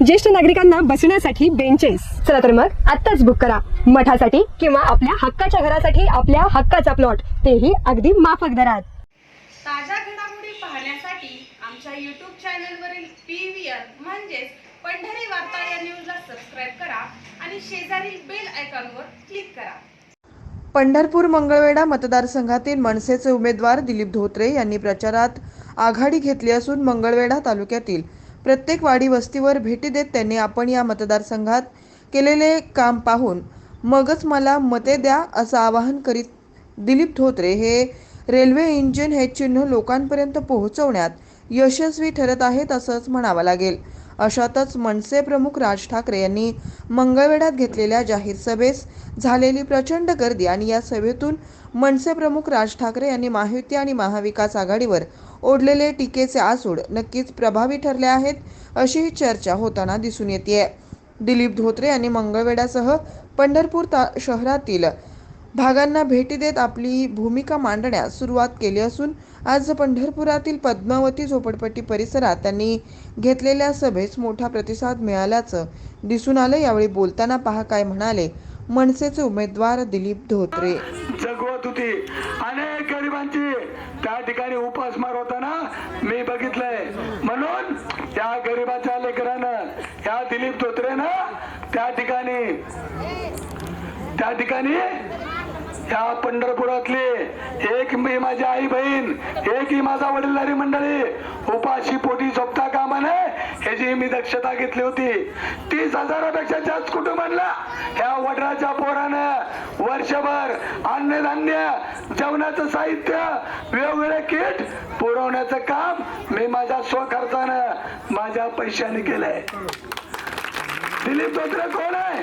ज्येष्ठ नागरिकांना बसण्यासाठी बेंचेस चला तर मग आत्ताच बुक करा. मठासाठी किंवा आपल्या हक्काच्या घरासाठी आपल्या हक्काचा प्लॉट तेही अगदी माफक दरात. ताज्या घडामोडी पाहण्यासाठी आमच्या यूट्यूब चॅनलवरील पी व्ही आर म्हणजेच पंढरी वार्ता या न्यूजला सबस्क्राईब करा आणि शेजारील बेल आयकॉनवर क्लिक करा. पंढरपूर मंगळवेढा मतदारसंघातील मनसेचे उमेदवार दिलीप धोत्रे यांनी प्रचारात आघाडी घेतली असून मंगळवेढा तालुक्यातील प्रत्येक वाडी वस्तीवर भेटी देत त्यांनी आपण या मतदारसंघात केलेले काम पाहून मगच मला मते द्या असं आवाहन करीत दिलीप धोत्रे हे रेल्वे इंजिन हे चिन्ह लोकांपर्यंत पोहोचवण्यात यशस्वी ठरत आहेत असंच म्हणावं लागेल. अशातच मनसे प्रमुख राज ठाकरे यांनी मंगळवेढ्यात घेतलेल्या जाहीर सभेस झालेली प्रचंड गर्दी आणि या सभेतून मनसे प्रमुख राज ठाकरे यांनी माहिती आणि महाविकास आघाडीवर ओढलेले टीकेचे आसूड नक्कीच प्रभावी ठरले आहेत अशीही चर्चा होताना दिसून येते दिलीप धोत्रे यांनी मंगळवेढ्यासह पंढरपूर ता शहरातील भागांना भेटी देत आपली भूमिका मांडण्यास सुरुवात केली असून आज पंढरपुरातील पद्मावती झोपडपट्टी परिसरात त्यांनी घेतलेल्या सभेस मोठा प्रतिसाद मिळाल्याचं दिसून आलं. यावेळी बोलताना पहा काय म्हणाले मनसेचे उमेदवार दिलीप धोत्रे. जगवत होती. अनेक गरिबांची त्या ठिकाणी उपासमार होताना मी बघितलंय. म्हणून त्या गरिबाच्या लेकरानं या दिलीप धोत्रेनं त्या ठिकाणी त्या ठिकाणी या पंढरपुरातली एक मी माझी आई बहीण एक ही माझा वडीलधारी मंडळी उपाशी पोटी झोपता कामा नये ह्याची मी दक्षता घेतली होती. तीस हजारापेक्षा जास्त कुटुंबांना वडराच्या पोरानं वर्षभर अन्नधान्य जेवणाचं साहित्य वेगवेगळे किट पुरवण्याचं काम मी माझ्या स्वखर्चानं माझ्या पैशाने केलंय. दिलीप धोत्रे कोण आहे?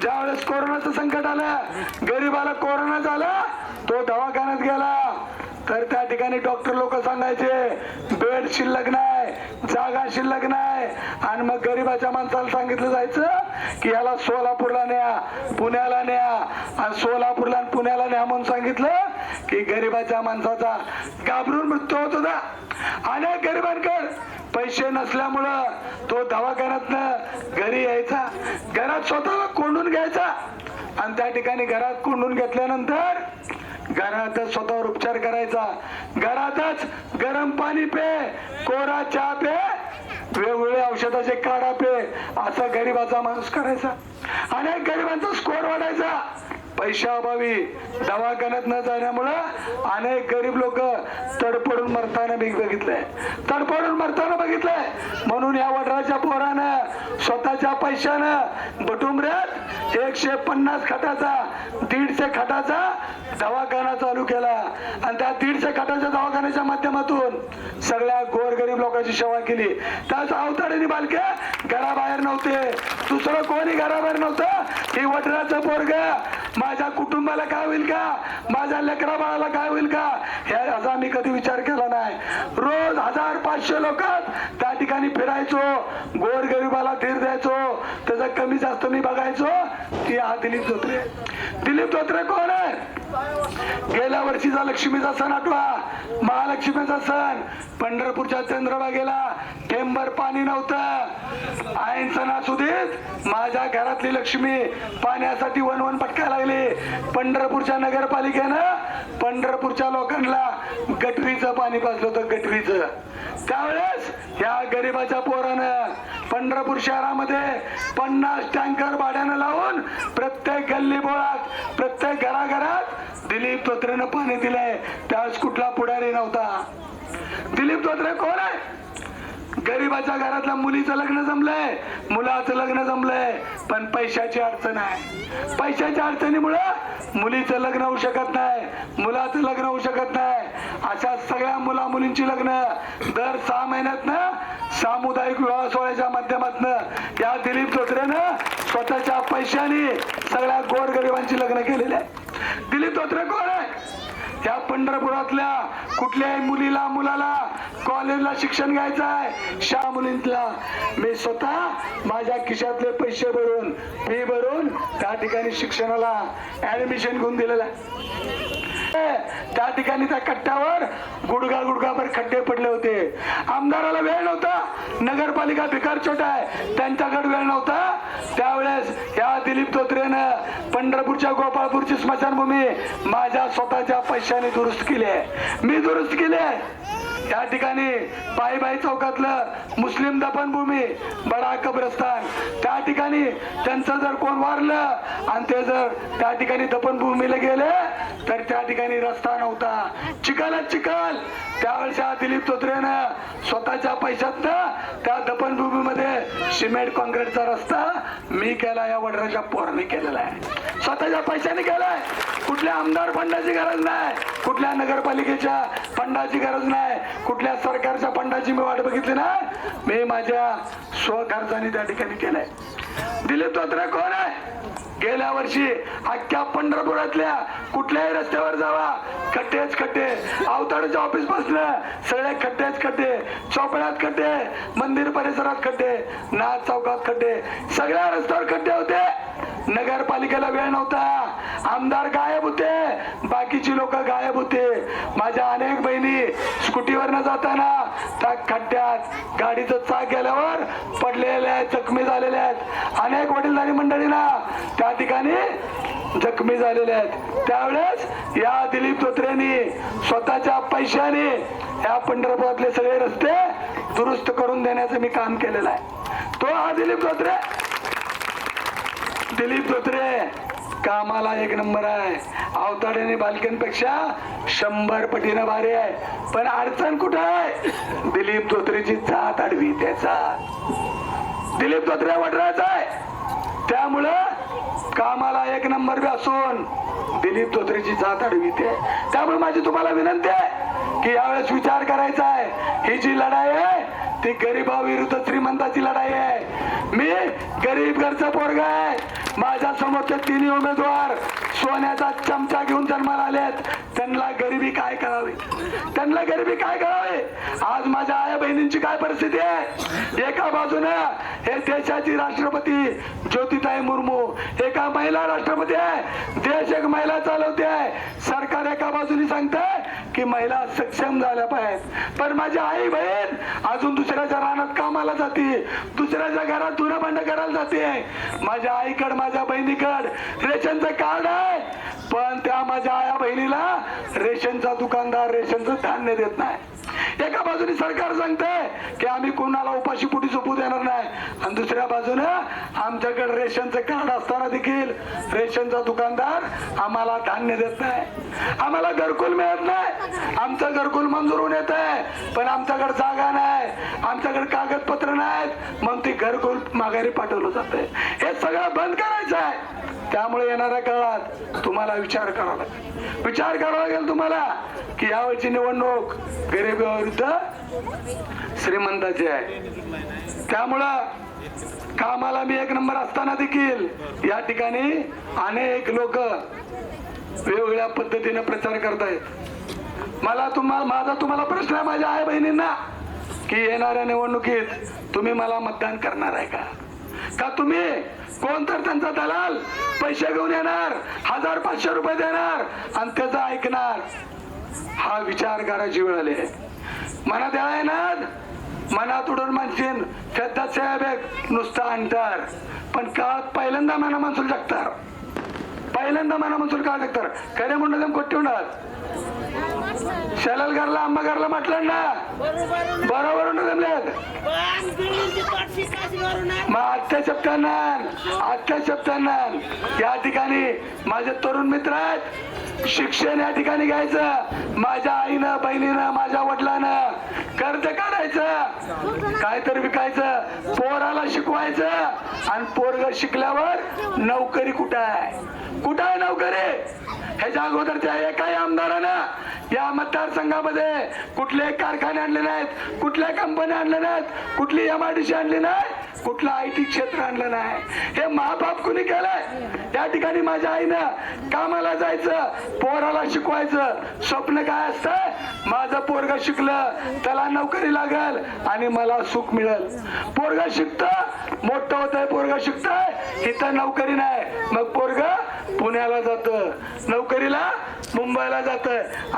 ज्यावेळेस कोरोनाचं संकट आलं गरीबाला कोरोना झाला तो दवाखान्यात गेला. तर त्या ठिकाणी डॉक्टर लोक सांगायचे बेड शिल्लक नाही जागा शिल्लक नाही आणि मग गरीबाच्या माणसाला सांगितलं जायचं की याला सोलापूरला न्या पुण्याला न्या. आणि सोलापूरला आणि पुण्याला न्या म्हणून सांगितलं की गरीबाच्या माणसाचा घाबरून मृत्यू होत होता. अनेक गरिबांकडे पैसे नसल्यामुळं तो दवाखान्यातनं घरी यायचा. घरात स्वतःला कोंडून घ्यायचा. आणि त्या ठिकाणी घरात कोंडून घेतल्यानंतर घरातच स्वतःवर उपचार करायचा. घरातच गरम पाणी पे कोरा चहा पे वेगवेगळे औषधाचे काढा पे. असं गरीबाचा माणूस करायचा. अनेक गरिबांचा स्कोर वाढायचा. पैशाअभावी दवाखान्यात न जाण्यामुळं अनेक गरीब लोक तडपडून मरताना मी बघितलंय. तडपडून मरताना बघितलंय. म्हणून या वडराच्या पोरानं स्वतःच्या पैशानं बटुंबऱ्यात एकशे पन्नास खटाचा दीडशे खटाचा दवाखाना चालू केला. आणि त्या दीडशे खटाच्या दवाखान्याच्या माध्यमातून सगळ्या गोरगरीब लोकांची सेवा केली. त्याच अवताडीने बालके घराबाहेर नव्हते. दुसरं कोणी घराबाहेर नव्हतं. ही वडिलाचं पोरग. माझ्या कुटुंबाला काय होईल का? माझ्या लेकरा बाळाला काय होईल का? ह्याचा मी कधी विचार केला नाही. रोज हजार पाचशे लोक त्या ठिकाणी फिरायचो. गोर गरिबाला धीर द्यायचो. त्याचं कमी जास्त मी बघायचो. की हा दिलीप धोत्रे. दिलीप धोत्रे कोण आहे? या वर्षीचा लक्ष्मीचा सण आठवा महालक्ष्मीचा सण. पंढरपूरच्या चंद्रभागेला टेंबर पाणी नव्हतं. ऐन सणासुदीत माझ्या घरातली लक्ष्मी पाण्यासाठी वन वन पटकाय लागली. पंढरपूरच्या नगरपालिकेनं पंढरपूरच्या लोकांना गटरीचं पाणी पाजलं होतं गटरीचं. त्यावेळेस या गरिबाच्या पोरानं पंढरपूर शहरामध्ये पन्नास टँकर भाड्यानं लावून प्रत्येक गल्ली बोळात प्रत्येक घराघरात दिलीप धोत्रेनं पाणी दिलंय. त्यावेळेस कुठला पुढारी नव्हता. दिलीप धोत्रे कोण आहे? गरीबाच्या घरातल्या मुलीचं लग्न जमलंय. मुलाचं लग्न जमलंय पण पैशाची अडचण आहे. पैशाच्या अडचणीमुळं मुलीचं लग्न होऊ शकत नाही मुलाचं लग्न होऊ शकत नाही. अशा सगळ्या मुला मुलींची लग्न दर सहा महिन्यात ना सामुदायिक विवाह सोहळ्याच्या माध्यमातून या दिलीप धोत्रेनं स्वतःच्या पैशाने सगळ्या गोरगरिबांची लग्न केलेली आहे दिलीप धोत्रे कोण आहे त्या पंढरपुरातल्या कुठल्याही मुलीला मुलाला कॉलेजला शिक्षण घ्यायचं आहे शा मुलींतला मी स्वतः माझ्या खिशातले पैसे भरून फी भरून त्या ठिकाणी शिक्षणाला ऍडमिशन घेऊन दिलेलं आहे. त्या ठिकाणी त्या कट्ट्यावर गुडगा गुडगाभर खड्डे पडले होते. आमदाराला वेळ नव्हता. नगरपालिका भिकार छोटा आहे. त्यांच्याकडे वेळ नव्हता. त्यावेळेस या दिलीप धोत्रेनं पंढरपूरच्या गोपाळपूरची स्मशानभूमी माझ्या स्वतःच्या पैशाने दुरुस्त केली आहे. मी दुरुस्त केली आहे. या ठिकाणी पायीबाई चौकातलं मुस्लिम दफनभूमी बडा कब्रस्तान. त्या ठिकाणी त्यांचं जर कोण वारलं आणि ते जर त्या ठिकाणी दफनभूमीला गेले तर त्या ठिकाणी रस्ता नव्हता. चिखलच चिखल. त्यावेळेस दिलीप तोत्रेनं स्वतःच्या पैशातनं त्या दफनभूमीमध्ये सिमेंट कॉन्क्रीटचा रस्ता मी केला या वडराच्या पोराने केलेला आहे. स्वतःच्या पैशाने केलाय. कुठल्या आमदार फंडाची गरज नाही. कुठल्या नगरपालिकेच्या फंडाची गरज नाही. कुठल्या सरकारच्या फंडाची मी वाट बघितली ना मी माझ्या स्वखर्चाने त्या ठिकाणी केलंय. दिलीप धोत्रे कोण आहे? गेल्या वर्षी अख्ख्या पंढरपुरातल्या कुठल्याही रस्त्यावर जावा. खड्डेच खड्डे. अवताडच्या ऑफिस बसलं सगळे खड्डेच खड्डे. चौपड्यात खड्डे. मंदिर परिसरात खड्डे. नाथ चौकात खड्डे. सगळ्या रस्त्यावर खड्डे होते. नगरपालिकेला वेळ नव्हता. आमदार गायब होते. बाकीची लोक गायब होते. माझ्या अनेक बहिणी स्कूटीवर न जाताना त्या खड्ड्यात गाडीचं चाक गेल्यावर पडलेल्या आहेत जखमी झालेल्या आहेत. अनेक वडीलधारी मंडळींना त्या ठिकाणी जखमी झालेले आहेत. त्यावेळेस या दिलीप धोत्रेंनी स्वतःच्या पैशाने या पंढरपुरातले सगळे रस्ते दुरुस्त करून देण्याचं मी काम केलेलं आहे. तो हा दिलीप धोत्रे. दिलीप धोत्रे कामाला एक नंबर आहे. अवताड्याने बालकांपेक्षा शंभर पटीनं भारी आहे. पण अडचण कुठं आहे? दिलीप धोत्रेची जात आडवी त्याचा. दिलीप धोत्रे वडराचा आहे. त्यामुळं कामाला एक नंबर बी असून दिलीप धोत्रेची जात आडवी ते. त्यामुळे माझी तुम्हाला विनंती आहे की यावेळेस विचार करायचा आहे. ही जी लढाई आहे ती गरीबा विरुद्ध श्रीमंताची लढाई आहे. मी गरीब घरचा पोरगा आहे. माझ्या समोरचे तिन्ही उमेदवार सोन्याचा चमचा घेऊन जन्माला आलेत. त्यांना गरिबी काय करावी? त्यांना गरिबी काय करावी? आज माझ्या आया बहिणींची काय परिस्थिती आहे? एका बाजूनं हे देशाची राष्ट्रपती ज्योतिताई मुर्मू एका महिला राष्ट्रपती आहे. देश एक महिला चालवते. आहे सरकार एका बाजूने सांगतंय की महिला सक्षम झाल्या पाहिजेत. पण माझी आई बहीण अजून दुसऱ्याच्या रानात कामाला जाते. दुसऱ्याच्या घरात धुणं भांड करायला जाते. माझ्या आईकड माझ्या बहिणीकड रेशनचं कार्ड आहे. पण त्या माझ्या आया बहिणीला रेशनचा दुकानदार रेशनचं धान्य देत नाही. बाजूने सरकार सांगतंय की आम्ही कोणाला उपाशी पोटी झोपू देणार नाही. आणि दुसऱ्या बाजूनं आमच्याकडे रेशनचं कार्ड असताना देखील रेशनचा दुकानदार आम्हाला धान्य देत नाही. आम्हाला घरकुल मिळत नाही. आमचं घरकुल मंजूर होऊन येत आहे. पण आमच्याकडे जागा नाही. आमच्याकडे कागदपत्र नाहीत. मग ते घरकुल माघारी पाठवलं जातंय. हे सगळं बंद करायचं आहे. त्यामुळे येणाऱ्या काळात तुम्हाला विचार करावा लागेल. विचार करावा लागेल तुम्हाला की यावेळची निवडणूक गरिबीविरुद्ध श्रीमंताची आहे. त्यामुळं कामाला मी एक नंबर असताना देखील या ठिकाणी अनेक लोक वेगवेगळ्या पद्धतीने प्रचार करतायत. मला तुम्हाला माझा तुम्हाला प्रश्न आहे माझ्या आई बहिणींना की येणाऱ्या निवडणुकीत तुम्ही मला मतदान करणार आहे का? का तुम्ही कोण तर त्यांचा दलाल? पैसे घेऊन येणार हजार पाचशे रुपये देणार आणि त्याचं ऐकणार. हा विचार करायची वेळ आली आहे. मनात येणार मनात उडून म्हणशील श्रद्धा साहेब नुसता अंतर. पण काळात पहिल्यांदा मना माणसून जगतार पहिल्यांदा मना मंजूर का तर खरे म्हणून कोट्टी होणार शललगारला आंबागारला म्हटलं ना? बरोबर मग आजच्या शब्दांना आजच्या शब्दांना या ठिकाणी माझे तरुण मित्र आहेत. शिक्षण या ठिकाणी घ्यायचं. माझ्या आईनं बहिणीनं माझ्या वडिलानं कर्ज काढायचं. काहीतरी विकायचं. पोराला शिकवायचं. आणि पोरग शिकल्यावर नोकरी कुठं आहे? कुठं आहे नोकरी. ह्याच्या अगोदर त्या एकाही आमदारानं या मतदारसंघामध्ये कुठले कारखाने आणले नाहीत कुठल्या कंपन्या आणल्या नाहीत कुठली एम आय डी सी आणली नाही कुठलं आय टी क्षेत्र आणलं नाही. हे महापाप कुणी केलंय? त्या ठिकाणी माझ्या आईनं कामाला जायचं पोराला शिकवायचं स्वप्न काय असतं? माझं पोरग शिकलं त्याला नोकरी लागल आणि मला सुख मिळेल. पोरग शिकतं मोठं होत आहे पोरग शिकतय इथं नोकरी नाही. मग पोरग पुण्याला जात नोकरीला मुंबईला जात.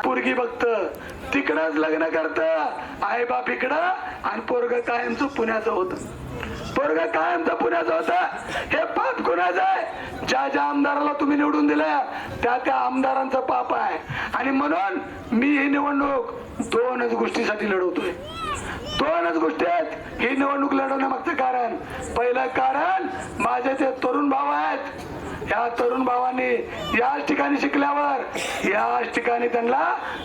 पोरगी बघत तिकडच लग्न करत. आई बाप इकडं आणि पोरग कायमचं पुण्याचं होतं. पोरग कायमचं पुण्याचं होता. हे पाप कुणाचं आहे? ज्या ज्या आमदाराला तुम्ही निवडून दिलं त्या त्या आमदारांचं पाप आहे. आणि म्हणून मी ही निवडणूक दोनच गोष्टीसाठी लढवतोय. दोनच गोष्टी आहेत. ही निवडणूक लढवण्यामागचं कारण पहिलं कारण माझे ते तरुण भाऊ आहेत या तरुण भावांनी याच ठिकाणी शिकल्यावर याच ठिकाणी त्यांना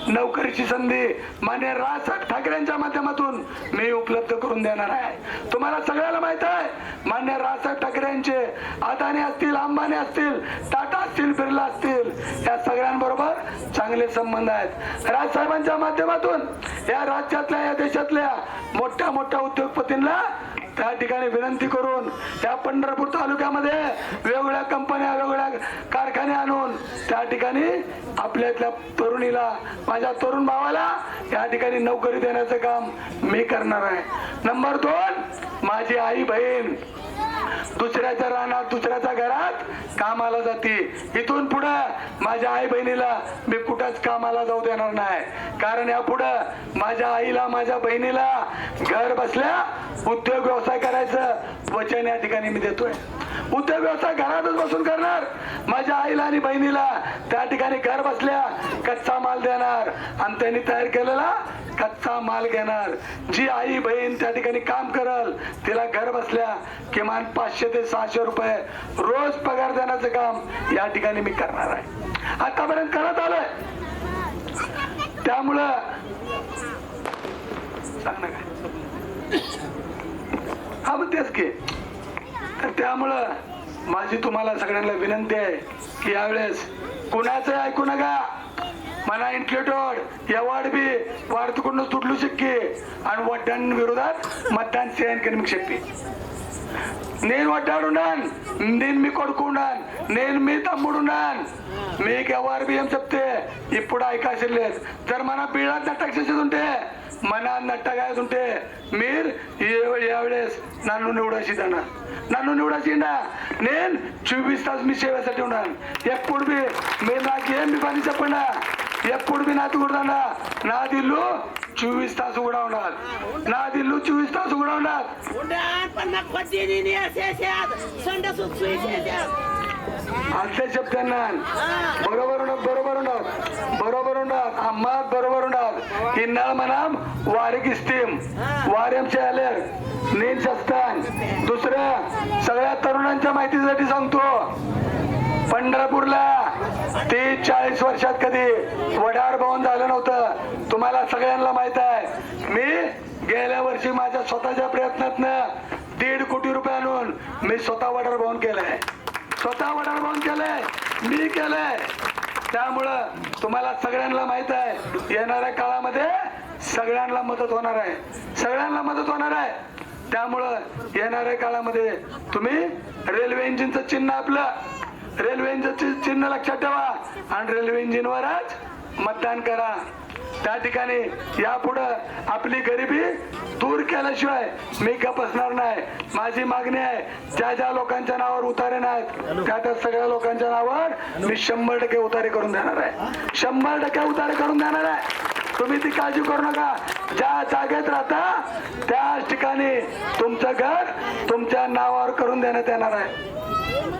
नोकरीची संधी मान्य राजसाहेब ठाकरेंच्या माध्यमातून मी उपलब्ध करून देणार आहे. तुम्हाला सगळ्याला माहीत आहे मान्य राजसाहेब ठाकरेंचे अदानी असतील अंबानी असतील टाटा असतील बिर्ला असतील या सगळ्यांबरोबर चांगले संबंध आहेत. राजसाहेबांच्या माध्यमातून या राज्यातल्या या देशातल्या मोठ्या मोठ्या उद्योगपतींना त्या ठिकाणी विनंती करून त्या पंढरपूर तालुक्यामध्ये वेगवेगळ्या कंपन्या वेगवेगळ्या कारखाने आणून त्या ठिकाणी आपल्या इथल्या तरुणीला माझ्या तरुण भावाला या ठिकाणी नोकरी देण्याचं काम मी करणार आहे. नंबर दोन माझी आई बहीण. दुसऱ्याच्या रानात दुसऱ्याच्या घरात कामाला जाते. इथून पुढं माझ्या आई बहिणीला मी कुठंच कामाला जाऊ देणार नाही. कारण या पुढं माझ्या आईला माझ्या बहिणीला घर बसल्या उद्योग व्यवसाय करायचं. वचन या ठिकाणी मी देतोय. उद्योग व्यवसाय घरातच बसून करणार. माझ्या आईला आणि बहिणीला त्या ठिकाणी घर बसल्या कच्चा माल देणार. आणि त्यांनी तयार केलेला कच्चा माल घेणार. जी आई बहीण त्या ठिकाणी काम करल तिला घर बसल्या किमान पाचशे ते सहाशे रुपये रोज पगार देण्याचं काम या ठिकाणी मी करणार आहे. आतापर्यंत करत आलोय. त्यामुळं सांग ना काय? हा मग तेच की. तर त्यामुळं माझी तुम्हाला सगळ्यांना विनंती आहे की यावेळेस कुणाचं ऐकू नका. मला इन्क्लुडेड या बी बी वाढतकडून तुटलू शक्य आणि वड्डां विरोधात मतदान चयन शक्य. నేను వడ్డాడున్నాను నేను మీ కొడుకున్నాను నేను మీ తమ్ముడున్నాను మీకు ఎవరు బియ్యం చెప్తే ఇప్పుడు అవకాశం లేదు. జర మన బీళ్ళంతా టెక్స్ ఉంటే మన నట్టగా ఉంటే మీరు ఎవడేస్ నన్ను నివడేసిందన్న? నన్ను నివడేసిండా? నేను చూపిస్తాను మీ సేవ ఉన్నాను. ఎప్పుడు మీరు నాకు ఏమి పని చెప్పండా? ఎప్పుడు బి నాది కూడా నాది ఇల్లు చూపిస్ తాసు కూడా ఉండాలి నాది ఇల్లు చూపిస్ తాసు కూడా ఉండాలి Udahan pa na kwadini niya siya siya. Sanda suksui siya siya. అంతే చెప్తున్నాను బరోబర్ ఉండదు బరోబర్ ఉండదు బరోబర్ ఉండదు అమ్మాయి బరోబర్ ఉండదు ఇన్నాళ్ళు మనం వారికి ఇస్తాం వారేం చేయలేరు నేను చెప్తాను दुसरं सगळ्या तरुणांच्या माहितीसाठी सांगतो पंढरपूरला तीस चाळीस वर्षात कधी वडार भवन झालं नव्हतं. तुम्हाला सगळ्यांना माहीत आहे. मी गेल्या वर्षी माझ्या स्वतःच्या प्रयत्नातनं दीड कोटी रुपये आणून मी स्वतः वडार भवन केलंय. स्वतः वडार भवन केलंय. मी केलंय. त्यामुळं तुम्हाला सगळ्यांना माहीत आहे येणाऱ्या काळामध्ये सगळ्यांना मदत होणार आहे. सगळ्यांना मदत होणार आहे. त्यामुळं येणाऱ्या काळामध्ये तुम्ही रेल्वे इंजिनचं चिन्ह आपलं रेल्वे चिन्ह लक्षात ठेवा. आणि रेल्वे इंजिनवरच मतदान करा. त्या ठिकाणी यापुढं आपली गरिबी दूर केल्याशिवाय मी का बसणार नाही. माझी मागणी आहे ज्या ज्या लोकांच्या नावावर उतारे नाहीत त्या त्या सगळ्या लोकांच्या नावावर मी शंभर टक्के उतारे करून देणार आहे. शंभर टक्के उतारे करून देणार आहे. तुम्ही ती काळजी करू नका. ज्या जागेत राहता त्याच ठिकाणी तुमचं घर तुमच्या नावावर करून देण्यात येणार आहे.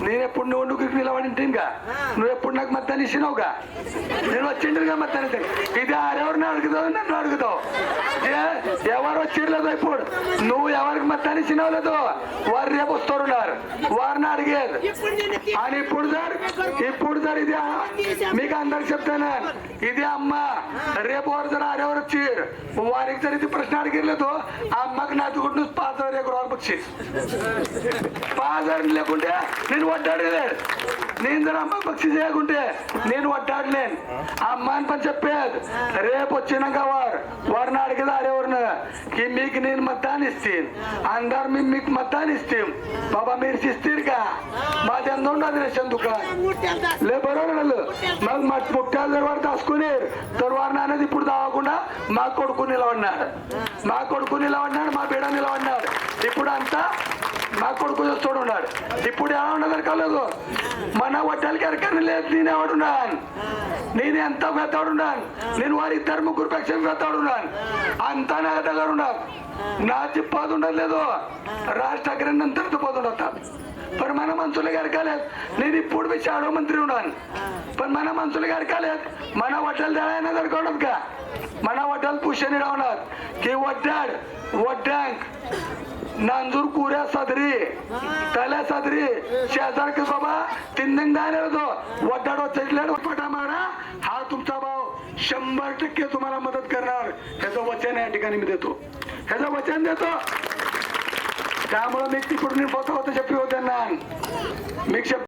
నేను ఎప్పుడు నువ్వు నువ్వు నిలబడింటిగా నువ్వు ఎప్పుడు నాకు మత్తాన్ని ఇచ్చినావు గా నేను వచ్చిండ్రుగా మత్తాన్ని ఇది ఆరెవరిని అడుగుతావు నన్ను అడుగుతావు ఏ, ఎవరు వచ్చిర్లేదు ఇప్పుడు నువ్వు ఎవరికి మత్తాన్ని ఇచ్చినావు లేదో వారు రేపు వస్తున్నారు వారిని అడిగేది ఇప్పుడు నేను అని ఇప్పుడు సార్ ఇప్పుడు సార్ ఇది మీకు అందరికి చెప్తాను ఇది అమ్మ రేపు వారు సార్ ఆరెవరు వచ్చి వారికి సార్ ఇది ప్రశ్న అడిగిర్లేదు ఆ అమ్మకి నచ్చుకుంటూ పాత రేపు వారు వచ్చి పాదర్ లేకుంటే నేను వడ్డాడలే నేను తన అమ్మ భక్తి చేయకుంటే నేను వడ్డాడలేను ఆ అమ్మాయిని పని చెప్పేది. రేపు వచ్చినాక వారు వారిని అడిగేదారు ఎవరిని మీకు నేను మతాన్ని ఇస్తాను. అందరు మేము మీకు మతాన్ని ఇస్తాం. బాబా మీరు ఇస్తారుగా మాది ఎంత ఉండదు చందుక. లే బరోడలు మాకు మా పుట్టాల తర్వాత దాసుకుని తరువాత అనేది ఇప్పుడు తాగకుండా మా కొడుకు నిలబడినాడు. మా కొడుకు నిలబడినాడు మా బిడ నిలబడినాడు. ఇప్పుడు అంతా మా కొడుకు చూస్తాడు ఉన్నాడు ఇప్పుడు ఎలా ఉండదు కలదు మన వడ్డాలకి ఎరకని లేదు నేను ఎవడున్నాను నేను ఎంత పెద్దవాడున్నాను నేను వారి ఇద్దరు ముగ్గురు పక్షం పెద్దవాడున్నాను అంతా నా దగ్గర ఉన్నాను నా చిప్పాదు ఉండదు లేదు రాష్ట్ర గ్రంథంతో పోతుండతా पण మన మనసులు గడకాలేదు నేను ఇప్పుడు పోయి శాడో మంత్రి ఉన్నాను पण మన మనసులు గడకాలేదు మన వడ్డలు దడాయన దొరకడం का మన वड्याला पुष्याने राहणार की वड्डाड वड्डांक नांदूर कुऱ्या सादरी. तल्या सादरी. शेजारक बाबा तिंदंग जाणार होतो वड्डाड वच्चलेला पटा मारा. हा तुमचा भाव शंभर टक्के तुम्हाला मदत करणार. ह्याचं वचन या ठिकाणी मी देतो. ह्याचं वचन देतो. त्यामुळे मी तिकडून होता होता शपी होत्या ना मी